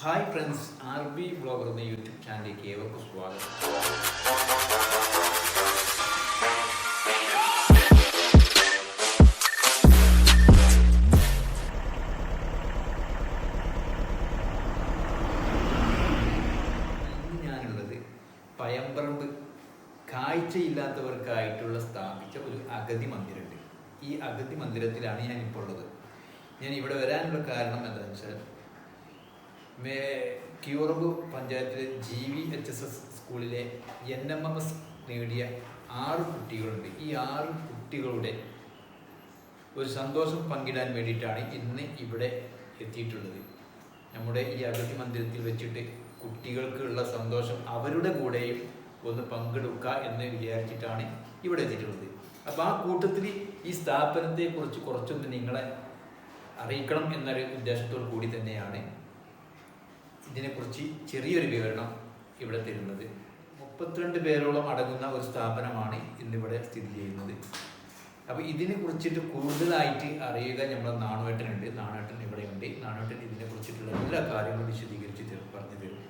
Hi friends R B blogger എന്ന YouTube ചാനലിലേക്ക് ഏവർക്കും സ്വാഗതം. ഇന്ന് പയമ്പറമ്പ് കാഴ്ചയില്ലാത്തവർക്കായിട്ടുള്ള സ്ഥാപിച്ച ഒരു അഗതി മന്ദിരമുണ്ട്. ഈ അഗതി മന്ദിരത്തിലാണ് ഞാൻ ഇപ്പോൾ ഉള്ളത്. ഞാൻ ഇവിടെ വരാനുള്ള കാരണം എന്താണെന്ന് വെച്ചാൽ ക്യൂറബ് പഞ്ചായത്തിലെ G V H S S സ്കൂളിലെ എൻ എം എം എസ് നേടിയ ആറ് കുട്ടികളുണ്ട്. ഈ ആറ് കുട്ടികളുടെ ഒരു സന്തോഷം പങ്കിടാൻ വേണ്ടിയിട്ടാണ് ഇന്ന് ഇവിടെ എത്തിയിട്ടുള്ളത്. നമ്മുടെ ഈ അഗതി മന്ദിരത്തിൽ വെച്ചിട്ട് കുട്ടികൾക്കുള്ള സന്തോഷം അവരുടെ കൂടെയും ഒന്ന് പങ്കെടുക്കുക എന്ന് വിചാരിച്ചിട്ടാണ് ഇവിടെ എത്തിയിട്ടുള്ളത്. അപ്പോൾ ആ കൂട്ടത്തിൽ ഈ സ്ഥാപനത്തെക്കുറിച്ച് കുറച്ചൊന്ന് നിങ്ങളെ അറിയിക്കണം എന്നൊരു ഉദ്ദേശത്തോടു കൂടി തന്നെയാണ് ഇതിനെക്കുറിച്ച് ചെറിയൊരു വിവരണം ഇവിടെ തരുന്നത്. മുപ്പത്തിരണ്ട് പേരോളം അടങ്ങുന്ന ഒരു സ്ഥാപനമാണ് ഇന്നിവിടെ സ്ഥിതി ചെയ്യുന്നത്. അപ്പോൾ ഇതിനെ കുറിച്ചിട്ട് കൂടുതലായിട്ട് അറിയുക നമ്മുടെ നാണുവേട്ടനുണ്ട്. നാണുവേട്ടൻ ഇവിടെയുണ്ട്. നാണുവേട്ടൻ ഇതിനെ കുറിച്ചിട്ടുള്ള എല്ലാ കാര്യങ്ങളും വിശദീകരിച്ച് പറഞ്ഞു തരും.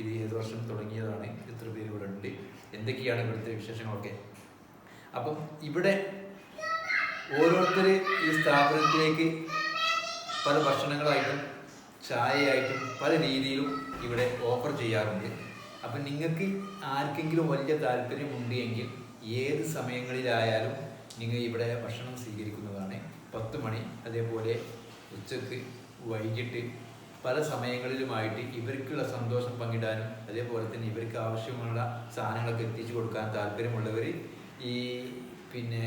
ഇത് ഏത് വർഷം തുടങ്ങിയതാണ്? എത്ര പേര് ഇവിടെ ഉണ്ട്? എന്തൊക്കെയാണ് ഇവിടുത്തെ വിശേഷങ്ങളൊക്കെ? അപ്പം ഇവിടെ ഓരോരുത്തർ ഈ സ്ഥാപനത്തിലേക്ക് പല ഭക്ഷണങ്ങളായിട്ടും ചായയായിട്ടും പല രീതിയിലും ഇവിടെ ഓഫർ ചെയ്യാറുണ്ട്. അപ്പം നിങ്ങൾക്ക് ആർക്കെങ്കിലും വലിയ താല്പര്യമുണ്ട് എങ്കിൽ ഏത് സമയങ്ങളിലായാലും നിങ്ങൾ ഇവിടെ ഭക്ഷണം സ്വീകരിക്കുന്നതാണ്. പത്ത് മണി അതേപോലെ ഉച്ചയ്ക്ക് വൈകിട്ട് പല സമയങ്ങളിലുമായിട്ട് ഇവർക്കുള്ള സന്തോഷം പങ്കിടാനും അതേപോലെ തന്നെ ഇവർക്ക് ആവശ്യമുള്ള സാധനങ്ങളൊക്കെ എത്തിച്ചു കൊടുക്കാൻ താല്പര്യമുള്ളവർ ഈ പിന്നെ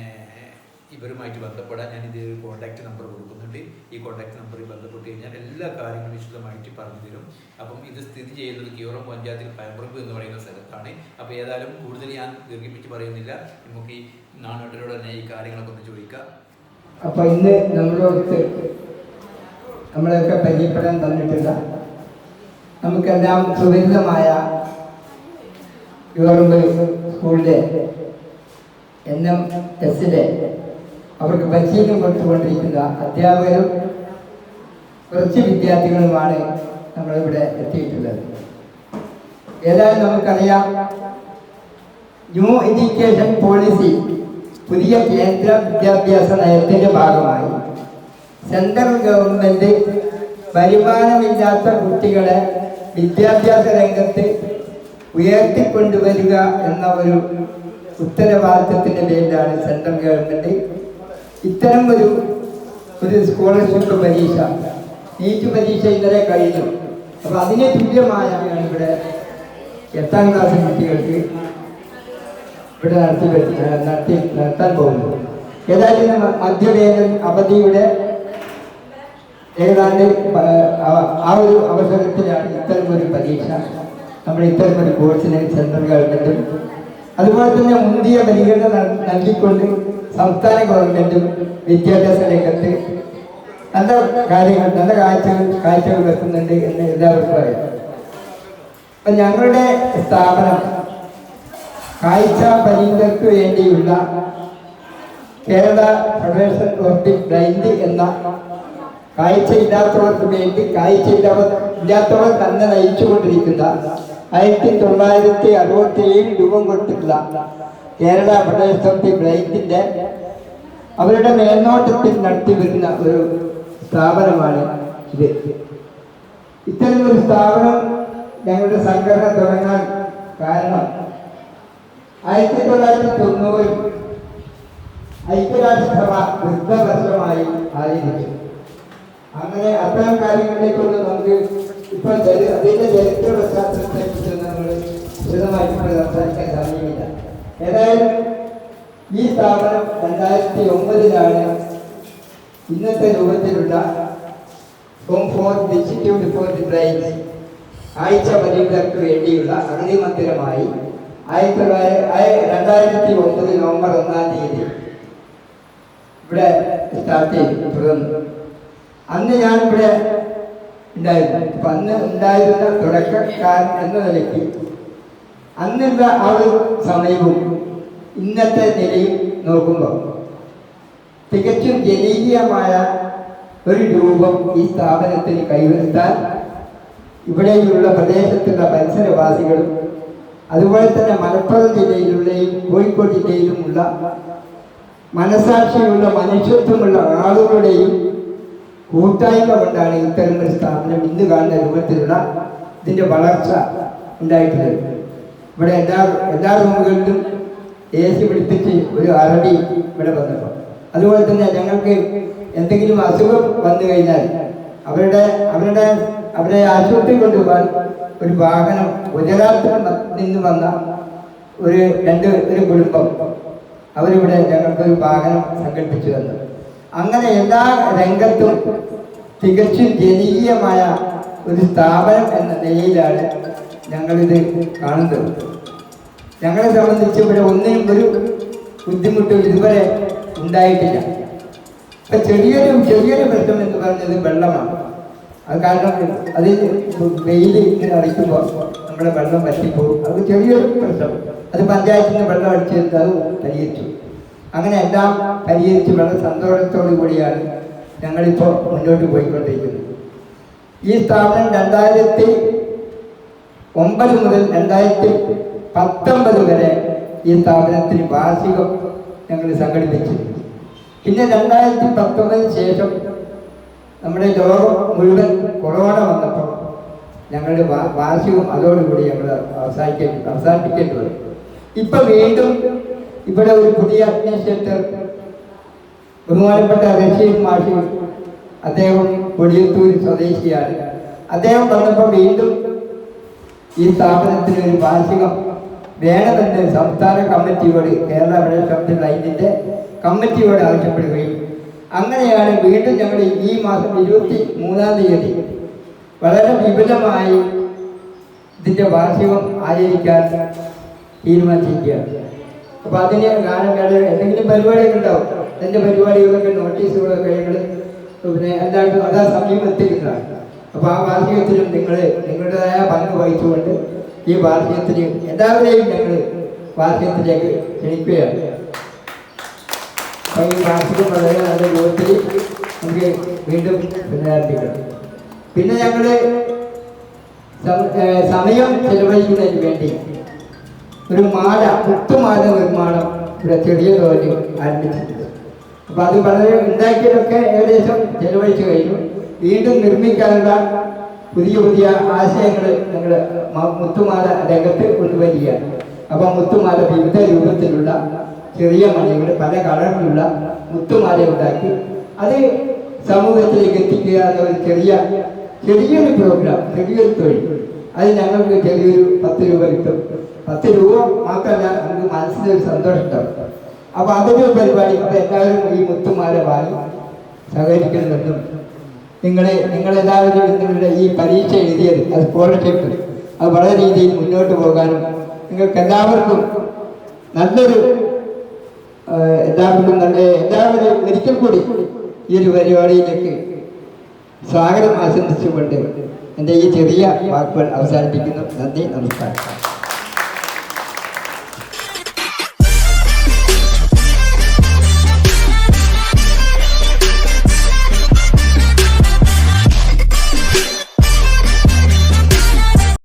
ഇവരുമായിട്ട് ബന്ധപ്പെടാൻ ഞാൻ ഇത് കോൺടാക്റ്റ് നമ്പർ കൊടുക്കുന്നുണ്ട്. ഈ കോൺടാക്റ്റ് നമ്പറിൽ ബന്ധപ്പെട്ട് കഴിഞ്ഞാൽ എല്ലാ കാര്യങ്ങളും വിശദമായിട്ട് പറഞ്ഞു തരും. അപ്പം ഇത് സ്ഥിതി ചെയ്യുന്നത് കിയോറം പഞ്ചായത്തിൽ പയമ്പുറമ്പ് എന്ന് പറയുന്ന സ്ഥലത്താണ്. അപ്പോൾ ഏതായാലും കൂടുതൽ ഞാൻ ദീർഘിപ്പിച്ച് പറയുന്നില്ല. നമുക്ക് ഈ നാണോട്ടരോട് തന്നെ ഈ കാര്യങ്ങളൊക്കെ ഒന്ന് ചോദിക്കാം. അപ്പൊ ഇന്ന് നമ്മളോടത്ത് നമ്മളെയൊക്കെ പരിചയപ്പെടാൻ തന്നിട്ടില്ല. നമുക്കെല്ലാം സുരക്ഷിതമായ യൂറമ്പ് സ്കൂളിലെ എൻ എം എസിലെ അവർക്ക് പരിശീലനം കൊടുത്തുകൊണ്ടിരിക്കുന്ന അധ്യാപകരും കുറച്ച് വിദ്യാർത്ഥികളുമാണ് നമ്മളിവിടെ എത്തിയിട്ടുള്ളത്. ഏതായാലും നമുക്കറിയാം ന്യൂ എഡ്യൂക്കേഷൻ പോളിസി പുതിയ കേന്ദ്ര വിദ്യാഭ്യാസ നയത്തിന്റെ ഭാഗമായി. സെൻട്രൽ ഗവൺമെന്റ് വരുമാനമില്ലാത്ത കുട്ടികളെ വിദ്യാഭ്യാസ രംഗത്ത് ഉയർത്തിക്കൊണ്ടുവരിക എന്ന ഒരു ഉത്തരവാദിത്തത്തിന്റെ പേരിലാണ് സെൻട്രൽ ഗവൺമെന്റ് ഇത്തരം ഒരു ഒരു സ്കോളർഷിപ്പ് പരീക്ഷ. നീറ്റ് പരീക്ഷ ഇന്നലെ കഴിഞ്ഞു. അപ്പൊ അതിനെ തുല്യമായാണ് ഇവിടെ എട്ടാം ക്ലാസ് കുട്ടികൾക്ക് ഇവിടെ നടത്തി നടത്തി നടത്താൻ പോകുന്നത്. ഏതായാലും മധ്യവേദൻ അവധിയുടെ ഏതാണ്ട് ആ- ഒരു അവസരത്തിലാണ് ഇത്തരം ഒരു പരീക്ഷ. നമ്മുടെ ഇത്തരം ഒരു കോഴ്സിന് സെൻട്രൽ ഗവൺമെന്റും അതുപോലെ തന്നെ മുന്തിയ പരിഗണന നൽകിക്കൊണ്ട് സംസ്ഥാന ഗവൺമെന്റും വിദ്യാഭ്യാസ രംഗത്ത് നല്ല കാര്യങ്ങൾ നല്ല കാഴ്ചകൾ കാഴ്ചകൾ വെക്കുന്നുണ്ട് എന്ന് എല്ലാവർക്കും പറയാം അപ്പൊ ഞങ്ങളുടെ സ്ഥാപനം കാഴ്ച പരിമിതർക്ക് വേണ്ടിയുള്ള Kerala federation of the blind എന്ന കാഴ്ചയില്ലാത്തവർക്ക് വേണ്ടി കാഴ്ചയില്ലാത്തവർ തന്നെ നയിച്ചുകൊണ്ടിരിക്കുന്ന ആയിരത്തി തൊള്ളായിരത്തി അറുപത്തി ഏഴ് രൂപം കൊടുത്തിട്ടുള്ള കേരള ഓഫ് ബ്ലൈൻഡിന്റെ അവരുടെ മേൽനോട്ടത്തിൽ നടത്തി വരുന്ന ഒരു സ്ഥാപനമാണ് ഇത്. ഇത്തരം ഒരു സ്ഥാപനം ഞങ്ങളുടെ സംഘടന തുടങ്ങാൻ കാരണം ആയിരത്തി തൊള്ളായിരത്തി തൊണ്ണൂറിൽ ഐക്യരാഷ്ട്രസഭ വൃദ്ധവർഷമായി ആയിരിക്കും അങ്ങനെ അത്തരം കാര്യങ്ങളിലേക്കൊന്നും നമുക്ക് ഇപ്പോൾ അതിന്റെ ചരിത്ര പശ്ചാത്തലത്തെ കുറിച്ച് നമ്മൾ വിശദമായിട്ട് സംസാരിക്കാൻ സാധിക്കില്ല ഏതായാലും ഈ സ്ഥാപനം രണ്ടായിരത്തി ഒമ്പതിലാണ് ഇന്നത്തെ രൂപത്തിലുള്ള home for institute for the blind ആഴ്ച പരീക്ഷകർക്ക് വേണ്ടിയുള്ള അഗതി മന്ദിരമായി ആയിരത്തി തൊള്ളായിരത്തി രണ്ടായിരത്തി ഒമ്പത് നവംബർ ഒന്നാം തീയതി ഇവിടെ സ്റ്റാർട്ട് ചെയ്തു. തുടർന്നു അന്ന് ഞാൻ ഇവിടെ ഉണ്ടായിരുന്നു. അന്ന് ഉണ്ടായിരുന്ന തുടക്കക്കാരൻ എന്ന നിലയ്ക്ക് അന്നുള്ള ആ ഒരു സമയവും ഇന്നത്തെ നിലയും നോക്കുമ്പോൾ തികച്ചും ജനകീയമായ ഒരു രൂപം ഈ സ്ഥാപനത്തിന് കൈവരുത്താൻ ഇവിടെയുള്ള പ്രദേശത്തുള്ള പരിസരവാസികളും അതുപോലെ തന്നെ മലപ്പുറം ജില്ലയിലുള്ളയും കോഴിക്കോട് ജില്ലയിലുമുള്ള മനസാക്ഷിയുള്ള മനുഷ്യത്വമുള്ള ആളുകളുടെയും കൂട്ടായ്മ കൊണ്ടാണ് ഇത്തരം ഒരു സ്ഥാപനം ഇന്ന് കാണുന്ന രൂപത്തിലുള്ള ഇതിന്റെ വളർച്ച ഉണ്ടായിട്ടുള്ളത്. ഇവിടെ എല്ലാ എല്ലാ റൂമുകളിലും എ സി പിടിപ്പിച്ച് ഒരു അറബി ഇവിടെ വന്നപ്പോൾ അതുപോലെ തന്നെ ഞങ്ങൾക്ക് എന്തെങ്കിലും അസുഖം വന്നു കഴിഞ്ഞാൽ അവരുടെ അവരുടെ അവരെ ആശുപത്രി കൊണ്ടുപോകാൻ ഒരു വാഹനം ഗുജറാത്തിൽ നിന്ന് വന്ന ഒരു രണ്ട് ഒരു കുടുംബം അവരിവിടെ ഞങ്ങൾക്കൊരു വാഹനം സംഘടിപ്പിച്ചു തന്നു. അങ്ങനെ എല്ലാ രംഗത്തും തികച്ചും ജനകീയമായ ഒരു സ്ഥാപനം എന്ന നിലയിലാണ് ഞങ്ങളിത് കാണുന്നത്. ഞങ്ങളെ സംബന്ധിച്ച് ഇവിടെ ഒന്നിനും ഒരു ബുദ്ധിമുട്ടും ഇതുവരെ ഉണ്ടായിട്ടില്ല. ഇപ്പം ചെറിയൊരു ചെറിയൊരു പ്രശ്നം എന്ന് പറഞ്ഞത് വെള്ളമാണ്. അത് കാരണം അത് വെയിൽ ഇങ്ങനെ അടിക്കുമ്പോൾ നമ്മുടെ വെള്ളം വറ്റിപ്പോകും. അത് ചെറിയൊരു പ്രശ്നം. അത് പഞ്ചായത്തിൽ നിന്ന് വെള്ളം അടിച്ചെടുത്ത് അത് പരിഹരിച്ചു അങ്ങനെ എല്ലാം പരിഹരിച്ച് വളരെ സന്തോഷത്തോടു കൂടിയാണ് ഞങ്ങളിപ്പോൾ മുന്നോട്ട് പോയിക്കൊണ്ടിരിക്കുന്നത്. ഈ സ്ഥാപനം രണ്ടായിരത്തി ഒമ്പത് മുതൽ രണ്ടായിരത്തി പത്തൊമ്പത് വരെ ഈ സ്ഥാപനത്തിന് വാർഷികം ഞങ്ങൾ സംഘടിപ്പിച്ചു. പിന്നെ രണ്ടായിരത്തി പത്തൊമ്പതിന് ശേഷം നമ്മുടെ ലോകം മുഴുവൻ കൊറോണ വന്നപ്പോൾ ഞങ്ങളുടെ വാർഷികം അതോടുകൂടി ഞങ്ങൾ അവസാനിക്കേണ്ടി അവസാനിപ്പിക്കേണ്ടി വരും ഇപ്പം വീണ്ടും ഇവിടെ ഒരു പുതിയ അഡ്മിനിസ്ട്രേറ്റർ ബഹുമാനപ്പെട്ട റഷീദ് മാഷി അദ്ദേഹം കൊടിയത്തൂർ സ്വദേശിയാണ്. അദ്ദേഹം വന്നപ്പോൾ വീണ്ടും ഈ സ്ഥാപനത്തിന് ഒരു വാർഷികം വേണമെന്ന് സംസ്ഥാന കമ്മിറ്റിയോട് കേരള പ്രദേശ ലൈനിന്റെ കമ്മിറ്റിയോട് ആവശ്യപ്പെടുകയും അങ്ങനെയാണ് വീണ്ടും ഞങ്ങൾ ഈ മാസം ഇരുപത്തി മൂന്നാം തീയതി വളരെ വിപുലമായി ഇതിന്റെ വാർഷികം ആചരിക്കാൻ തീരുമാനിച്ചിരിക്കുകയാണ്. അപ്പൊ അതിന് ഗാനം വേണ്ട എന്തെങ്കിലും പരിപാടിയൊക്കെ ഉണ്ടാവും. എന്റെ പരിപാടികളൊക്കെ നോട്ടീസുകളൊക്കെ ഞങ്ങൾ പിന്നെ എന്താണ് അതാ സമയം എത്തിക്കുന്നതാണ് അപ്പൊ ആ വാർഷികത്തിലും നിങ്ങൾ നിങ്ങളുടേതായ പങ്ക് വഹിച്ചുകൊണ്ട് ഈ വാർഷികത്തിന് എല്ലാവരെയും ഞങ്ങൾ വാർഷികത്തിലേക്ക് ക്ഷണിക്കുകയാണ്. അപ്പൊ ഈ വാർഷികം വളരെ നല്ല രൂപത്തിൽ നമുക്ക് വീണ്ടും പുനരാരംഭിക്കണം പിന്നെ ഞങ്ങൾ സമയം ചെലവഴിക്കുന്നതിന് വേണ്ടി ഒരു മാല പുത്തുമാല നിർമ്മാണം ഇവിടെ ചെറിയ തോതിൽ ആരംഭിച്ചിട്ടുണ്ട്. അപ്പൊ അത് വളരെ ഉണ്ടാക്കിയതൊക്കെ ഏകദേശം ചെലവഴിച്ചു കഴിഞ്ഞു. വീണ്ടും നിർമ്മിക്കാനുള്ള പുതിയ പുതിയ ആശയങ്ങൾ ഞങ്ങൾ മുത്തുമാല രംഗത്ത് കൊണ്ടുവരികയാണ്. അപ്പൊ മുത്തുമാല വിവിധ രൂപത്തിലുള്ള ചെറിയ മലകൾ പല കളറിലുള്ള മുത്തുമാല ഉണ്ടാക്കി അത് സമൂഹത്തിലേക്ക് എത്തിക്കുക എന്ന ഒരു ചെറിയ ചെറിയൊരു പ്രോഗ്രാം ചെറിയൊരു തൊഴിൽ. അത് ഞങ്ങൾക്ക് ചെറിയൊരു പത്ത് രൂപ കിട്ടും. പത്ത് രൂപ മാത്രമല്ല നമുക്ക് മനസ്സിനൊരു സന്തോഷം അപ്പൊ അതൊരു പരിപാടി. അപ്പൊ എല്ലാവരും ഈ മുത്തുമാരെ വാങ്ങി സഹകരിക്കുന്നുണ്ടും നിങ്ങളെ നിങ്ങളെല്ലാവരും നിങ്ങളുടെ ഈ പരീക്ഷ എഴുതിയത് അത് സ്കോളർഷിപ്പ് അത് വളരെ രീതിയിൽ മുന്നോട്ട് പോകാനും നിങ്ങൾക്ക് എല്ലാവർക്കും നല്ലൊരു എല്ലാവർക്കും നല്ല എല്ലാവരും ഒരിക്കൽ കൂടി ഈ ഒരു പരിപാടിയിലേക്ക് സ്വാഗതം ആശംസിച്ചുകൊണ്ട് എന്റെ ഈ ചെറിയ വാക്കുകൾ അവസാനിപ്പിക്കുന്നു. നന്ദി നമസ്കാരം.